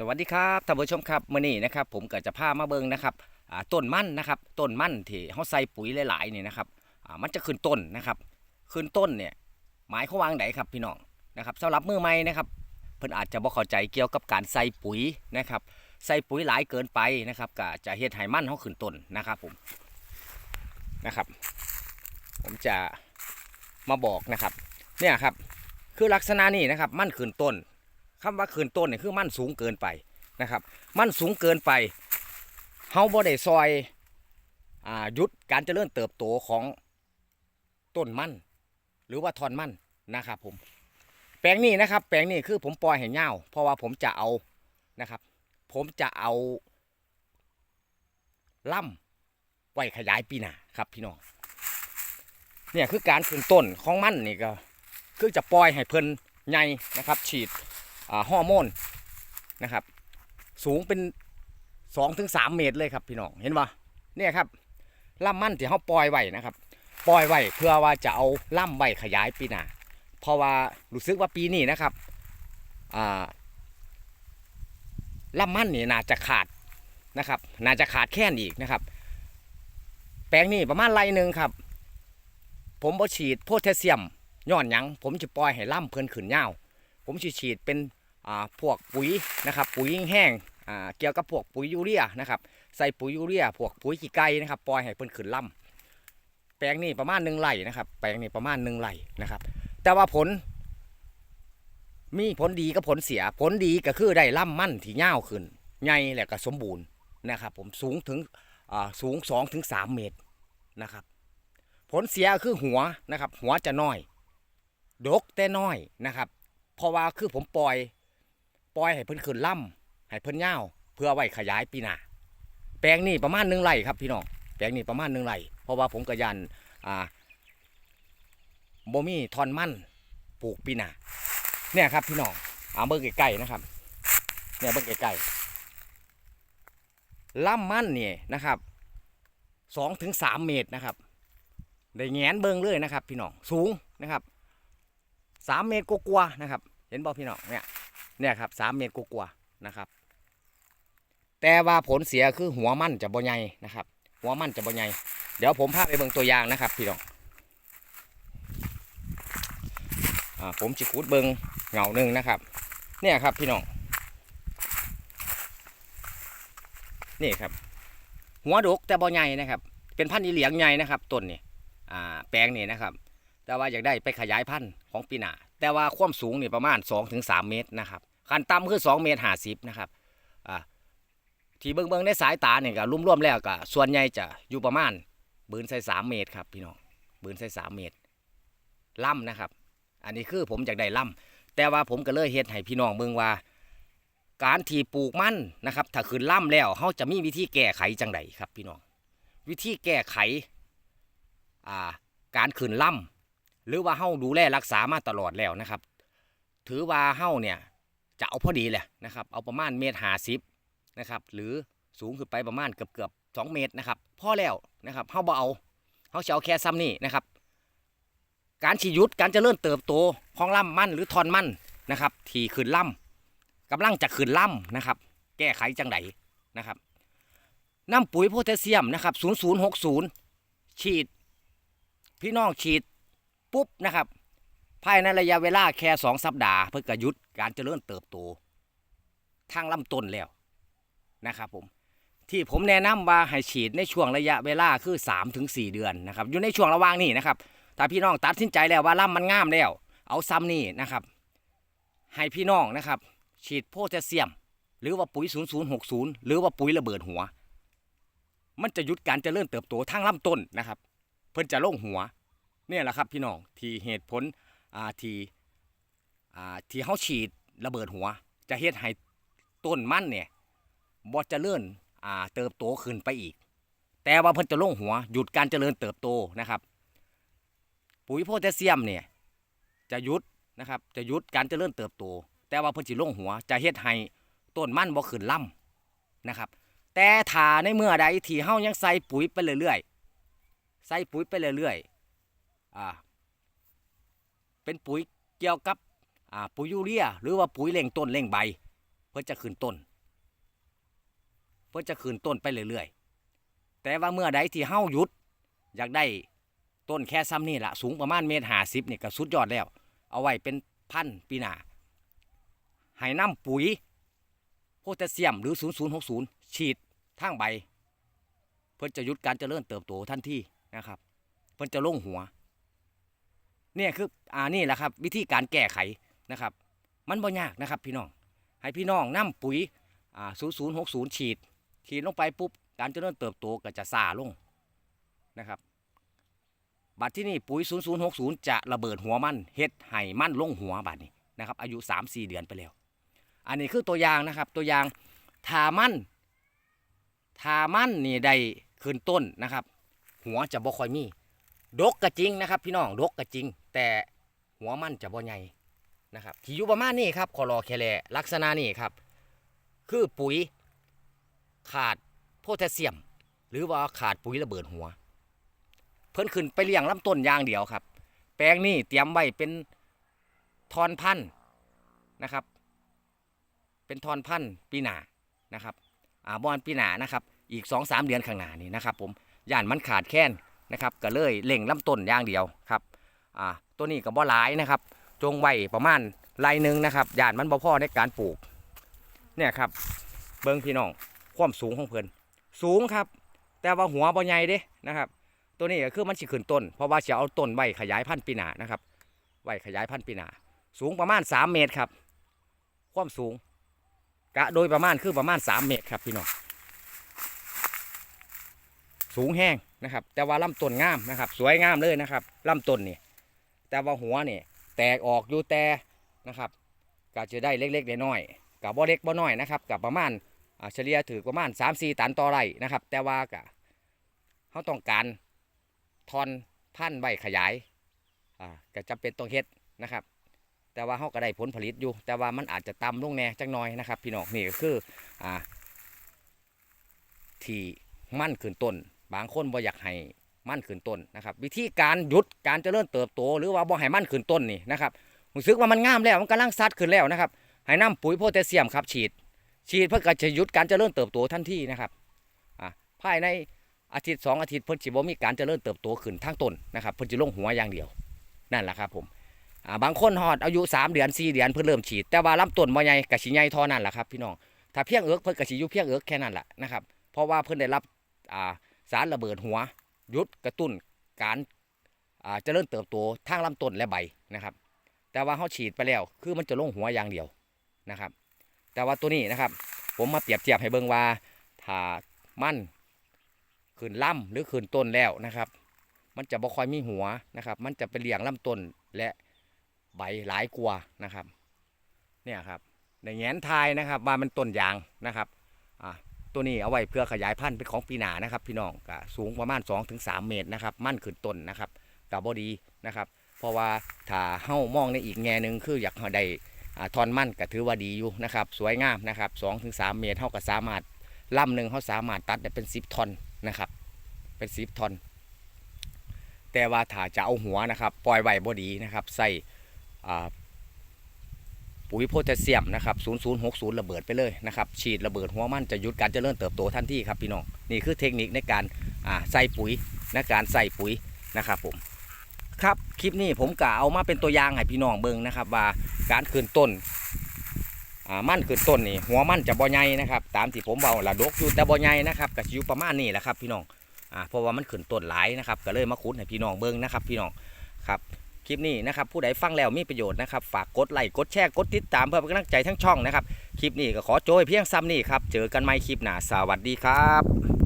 สวัสดีครับท่านผู้ชมครับมื้อนี้นะครับผมก็จะพามาเบิงนะครับต้นมันนะครับต้นมันที่เฮาใส่ปุ๋ยหลายๆนี่นะครับมันจะขึ้นต้นนะครับ ขึ้นต้นเนี่ยหมายเขาวางไหนครับพี่น้องนะครับสำหรับมือใหม่นะครับเพิ่นอาจจะบ่เข้าใจเกี่ยวกับการใส่ปุ๋ยนะครับใส่ปุ๋ยหลายเกินไปนะครับก็จะเฮ็ดให้มั่นเฮาขึ้นต้นนะครับผมนะครับ ผมจะมาบอกนะครับเนี่ยครับคือลักษณะนี้นะครับมันขึ้นต้น คำว่าขืนต้นเนี่ยคือมันสูงเกินไปนะครับ มันสูงเกินไปเฮาบ่ได้ซอยอ่ายุดการเจริญเติบโตของต้นมันหรือว่าทอนมันนะครับผมแปลงนี้นะครับ แปลงนี้คือผมปล่อยให้เงาเพราะว่าผมจะเอานะครับ ผมจะเอาล่ำไว้ขยายปีหน้าครับ พี่น้องเนี่ยคือการขึ้นต้นของมันนี่ก็ คือจะปล่อยให้เพิ่นใหญ่นะครับ ฉีด ฮอร์โมนนะครับ สูงเป็น2อถึงสเมตรเลยครับพี่น้องเห็นปะเนี่ยครับล่ำมั่นที่เขาปล่อยไว้นะครับ ปล่อยไว้เพื่อว่าจะเอาล่ำไว้ขยายปีหน้าเพราะว่ารู้สึกว่าปีนี้นะครับอ่าล่ำมั่นนี่น่าจะขาดนะครับ น่าจะขาดแค่นอีกนะครับ แปลงนี้ประมาณไรหนึ่งครับ ผมบ่ฉีดโพแทสเซียมย้อนยังผมจะปล่อยให้ล่ำเพลินขึ้นยาผมฉีดเป็น พวกปุ๋ยนะครับปุ๋ยแห้งเกี่ยวกับพวกปุ๋ยยูเรียนะครับใส่ปุ๋ยยูเรียพวกปุ๋ยขี้ไก่นะครับปล่อยให้เพิ่นขึ้นลำแปลงนี้ประมาณหนึ่งไร่นะครับ แปลงนี้ประมาณหนึ่งไร่นะครับ แต่ว่าผล มีผลดีกับผลเสีย ผลดีก็คือได้ล่ำมั่นที่ยาขึ้นใหญ่และก็สมบูรณ์นะครับ ผมสูงถึงสูงสองถึงสามเมตรนะครับ ผลเสียคือหัวนะครับ หัวจะน้อย ดกแต่น้อยนะครับ เพราะว่าคือผมปล่อย ปล่อยให้เพิ่นขึ้นล่ำให้เพิ่นยาวเพื่อไว้ขยายปีหน้าแปลงนี้ประมาณหนึ่งไร่ครับพี่น้องแปลงนี้ประมาณหนึ่งไร่เพราะว่าผมกระยันอ่าบ่มีทอนมั่นปลูกปีหน้าเนี่ยครับพี่น้องเอาเบิ่งใกล้ๆนะครับ เนี่ยเบิ่งใกล้ๆล่ำมั่นนี่นะครับสองถึงสามเมตรนะครับได้แงนเบิ่งเลยนะครับ พี่น้องสูงนะครับสามเมตรกว่าๆนะครับ เห็นบ่พี่น้องเนี่ย เนี่ยครับสามเมตรกว่าๆนะครับ แต่ว่าผลเสียคือหัวมันจะบ่ใหญ่นะครับ หัวมันจะบ่ใหญ่เดี๋ยวผมพาไปเบิ่งตัวอย่างนะครับพี่น้องผมจะขุดเบิ่งเหงาหนึ่งนะครับ เนี่ยครับพี่น้องนี่ครับ หัวดกแต่บ่ใหญ่นะครับ เป็นพันธุ์อีเหลียงใหญ่นะครับต้นนี่แปลงนี่นะครับ แต่ว่าอยากได้ไปขยายพันธุ์ของปีหน้าแต่ว่าความสูงนี่ประมาณ 2-3 เมตรนะครับ ขันต่ำคือ2เมตร50นะครับอ่าที่เบิ่งเบิ่งในสายตาเนี่ยก็รวมแล้วก็ส่วนใหญ่จะอยู่ประมาณบืนใส่3เมตรครับพี่น้องบืนใส่3เมตรล่ำนะครับ อันนี้คือผมอยากได้ล่ำแต่ว่าผมก็เลยเฮ็ดให้พี่น้องเบิ่งว่า การที่ปลูกมันนะครับ ถ้าขึ้นล่ำแล้วเขาจะมีวิธีแก้ไขจังไดครับพี่น้อง วิธีแก้ไขอ่าการขึ้นล่ำหรือว่าเฮาดูแลรักษามาตลอดแล้วนะครับ ถือว่าเฮาเนี่ย จะเอาพอดีแหละนะครับ เอาประมาณเมตรหาสิบนะครับ หรือสูงขึ้นไปประมาณเกือบเกือบสองเมตรนะครับพอแล้วนะครับเฮาบ่เอาเฮาจะเอาแค่ซ้ำนี่นะครับ การฉีดยุดการเจริญเติบโตของลำมั่นหรือทอนมั่นนะครับ ที่ขึ้นลำกำลังจะขึ้นลำนะครับ แก้ไขจังไดนะครับน้ำปุ๋ยโพแทสเซียมนะครับ 0060 ฉีด พี่น้องฉีดปุ๊บนะครับ ภายในระยะเวลาแค่สองสัปดาห์เพื่อกหยุดการเจริญเติบโตทางลำต้นแล้วนะครับผมที่ผมแนะนำว่าให้ฉีดในช่วงระยะเวลาคือ3-4ถึงเดือนนะครับอยู่ในช่วงระหว่างนี้นะครับถ้าพี่น้องตัดสินใจแล้วว่าลำมันงามแล้ว เอาซ้ำนี่นะครับ ให้พี่น้องนะครับ ฉีดโพแทสเซียม หรือว่าปุ๋ย 0060 หรือว่าปุ๋ยระเบิดหัว มันจะหยุดการเจริญเติบโตทางลำต้นนะครับ เพิ่นจะลงหัวเนี่ยแหละครับพี่น้องที่เหตุผล อ่าที่อ่าที่เขาฉีดระเบิดหัว จะเฮ็ดให้ต้นมันเนี่ยบ่เจริญอ่าเติบโตขึ้นไปอีก แต่ว่าเพิ่นจะลงหัวหยุดการเจริญเติบโตนะครับ ปุ๋ยโพแทสเซียมเนี่ยจะหยุดนะครับจะหยุดการเจริญเติบโต แต่ว่าเพิ่นสิลงหัวจะเฮ็ดให้ต้นมันบ่ขึ้นลำนะครับแต่ถ้าในเมื่อใดที่เฮายังใส่ปุ๋ยไปเรื่อยๆใส่ปุ๋ยไปเรื่อยๆอ่า เป็นปุ๋ยเกี่ยวกับปุ๋ยยูเรียหรือว่าปุ๋ยเร่งต้นเร่งใบ เพื่อจะขึ้นต้น เพิ่นจะคืนต้นไปเรื่อยๆ แต่ว่าเมื่อใดที่เฮาหยุด อยากได้ต้นแค่ซ้ำนี่ละสูงประมาณเมตรห้าสิบนี่ก็สุดยอดแล้ว เอาไว้เป็นพันปีหนาให้น้ำปุ๋ยโพแทสเซียมหรือ 0060 ฉีดทางใบ เพิ่นจะหยุดการเจริญเติบโตทันทีนะครับ เพิ่นจะลงหัว เนี่ยคืออ่านี่แหละครับ วิธีการแก้ไขนะครับ มันบ่ยากนะครับพี่น้อง ให้พี่น้องนํปุ๋ยอ่า0060ฉีด ฉีดลงไปปุ๊บ การเจริญเติบโตก็จะซาลงนะครับบัดที่นี่ปุ๋ย 0060 จะระเบิดหัวมันเฮ็ดให้มันลงหัวบัดนี้นะครับ อายุ 3-4 เดือนไปแล้ว อันนี้คือตัวอย่างนะครับตัวอย่างทามันทามันนี่ได้ขึ้นต้นนะครับ หัวจะบ่ค่อยมี ดกกระจิงนะครับ พี่น้องดกกระจิง แต่หัวมันจะบ่ใหญ่นะครับที่อยู่ประมาณนี้ครับคอรอแคแลลักษณะนี้ครับ คือปุ๋ยขาดโพแทสเซียม หรือว่าขาดปุ๋ยระเบิดหัว เพิ่นขึ้นไปเลี้ยงลำต้นยางเดียวครับ แปลงนี้เตรียมไว้เป็นทอนพันธุ์นะครับ เป็นทอนพันธุ์ปีหนานะครับอ่าบอนปีหนานะครับ อีก2อสเดือนข้างหน้านี่นะครับ ผมย่านมันขาดแคลนนะครับ ก็เลยเล่งลำต้นยางเดียวครับ อ่าตัวนี้ก็บ่หลายนะครับ จงไว้ประมาณไรหนึ่งนะครับย่านมันบ่พอในการปลูก เนี่ยครับ เบิ้งพี่น้องความสูงของเพิ่นสูงครับ แต่ว่าหัวบ่ใหญ่เด้นะครับ ตัวนี้ก็คือมันสิขึ้นต้น เพราะว่าจะเอาต้นไว้ขยายพันธุ์ปีหน้านะครับไว้ขยายพันธุ์ปีหน้าสูงประมาณ 3 เมตรครับ ความสูง กะโดยประมาณคือประมาณ 3 เมตรครับพี่น้องสูงแห้งนะครับ แต่ว่าลำต้นงามนะครับ สวยงามเลยนะครับลำต้นนี่ แต่ว่าหัวนี่แตกออกอยู่แต่นะครับก็จะได้เล็กๆน้อยๆกับบ่เล็กบ่น้อยนะครับกับประมาณเฉลี่ยถือประมาณ 3-4 ตันต่อไร่นะครับ แต่ว่ากะเขาต้องการทอนพันธุ์ใบขยายอ่าก็จำเป็นต้องเฮ็ดนะครับ แต่ว่าเขาก็ได้ผลผลิตอยู่ แต่ว่ามันอาจจะต่ำลงแน่จังน้อยนะครับ พี่น้องนี่ก็คืออ่าที่มั่นขึ้นต้น บางคนบ่อยากให้ มั่นขึ้นต้นนะครับ วิธีการหยุดการเจริญเติบโต หรือว่าบ่ให้มั่นขึ้นต้นนี่นะครับรู้สึกว่ามันงามแล้วมันกำลังซัดขึ้นแล้วนะครับให้น้ำปุ๋ยโพแทสเซียมครับฉีด ฉีดเพื่อจะหยุดการเจริญเติบโตทันทีนะครับอ่าภายในอาทิตย์สองอาทิตย์เพิ่นสิบ่มีการเจริญเติบโตขึ้นทั้งต้นนะครับเพิ่นจะลงหัวอย่างเดียวนั่นแหละครับผมอ่าบางคนฮอดอายุ 3 เดือน 4 เดือนเพิ่นเริ่มฉีด แต่ว่าลำต้นบ่ใหญ่ก็สิใหญ่เท่านั้นแหละครับพี่น้องถ้าเพียงเอิกเพิ่นก็สิอยู่เพียงเอิกแค่นั้นแหละนะครับเพราะว่าเพิ่นได้รับอ่าสารระเบิดหัว ยุดกระตุ้นการเจริญเติบโตทางลำต้นและใบนะครับ แต่ว่าเขาฉีดไปแล้วคือมันจะลงหัวอย่างเดียวนะครับ แต่ว่าตัวนี้นะครับ ผมมาเปรียบเทียบให้เบิ่งว่าถ้ามันขึ้นล่ำหรือขึ้นต้นแล้วนะครับ มันจะบ่ค่อยมีหัวนะครับ มันจะไปเลี้ยงลำต้นและใบหลายกว่านะครับ เนี่ยครับในแงนทายนะครับว่ามันต้นยางนะครับอ่า ตัวนี้เอาไว้เพื่อขยายพันธุ์เป็นของปีหนานะครับ พี่น้องก็สูงประมาณ 2-3 เมตรนะครับ มั่นขึ้นต้นนะครับกับบอดีนะครับ เพราะว่าถ้าเฮ้ามองในอีกแง่หนึ่งคืออยากได้ทอนมั่นก็ถือว่าดีอยู่นะครับ สวยงามนะครับ2-3 เมตรเท่ากับสามารถลำหนึ่งเขาสามารถตัดได้เป็น 10ทอนนะครับ เป็น10ทอนแต่ว่าถ้าจะเอาหัวนะครับ ปล่อยไว้บอดีนะครับ ใส่อ่า ปุ๋ยโพแทสเซียมนะครับ 0060 ระเบิดไปเลยนะครับ ฉีดระเบิดหัวมันจะหยุดการเจริญเติบโตทันทีครับพี่น้อง นี่คือเทคนิคในการใส่ปุ๋ยในการใส่ปุ๋ยนะครับผม ครับคลิปนี้ผมกะเอามาเป็นตัวอย่างให้พี่น้องเบิ่งนะครับ ว่าการคืนต้นมั่นคืนต้นนี่หัวมันจะบ่ใหญ่นะครับ ตามที่ผมเบาละดกอยู่แต่บ่ใหญ่นะครับก็สิอยู่ประมาณนี้แหละครับพี่น้องอเพราะว่ามันขึ้นต้นหลายนะครับ ก็เลยมาคุ้นให้พี่น้องเบิ่งนะครับ พี่น้องครับ คลิปนี้นะครับผู้ใดฟังแล้วมีประโยชน์นะครับฝากกดไลค์กดแชร์กดติดตามเพื่อเป็นกำลังใจทั้งช่องนะครับคลิปนี้ก็ขอโจยเพียงซ้ำนี่ครับเจอกันใหม่คลิปหน้าสวัสดีครับ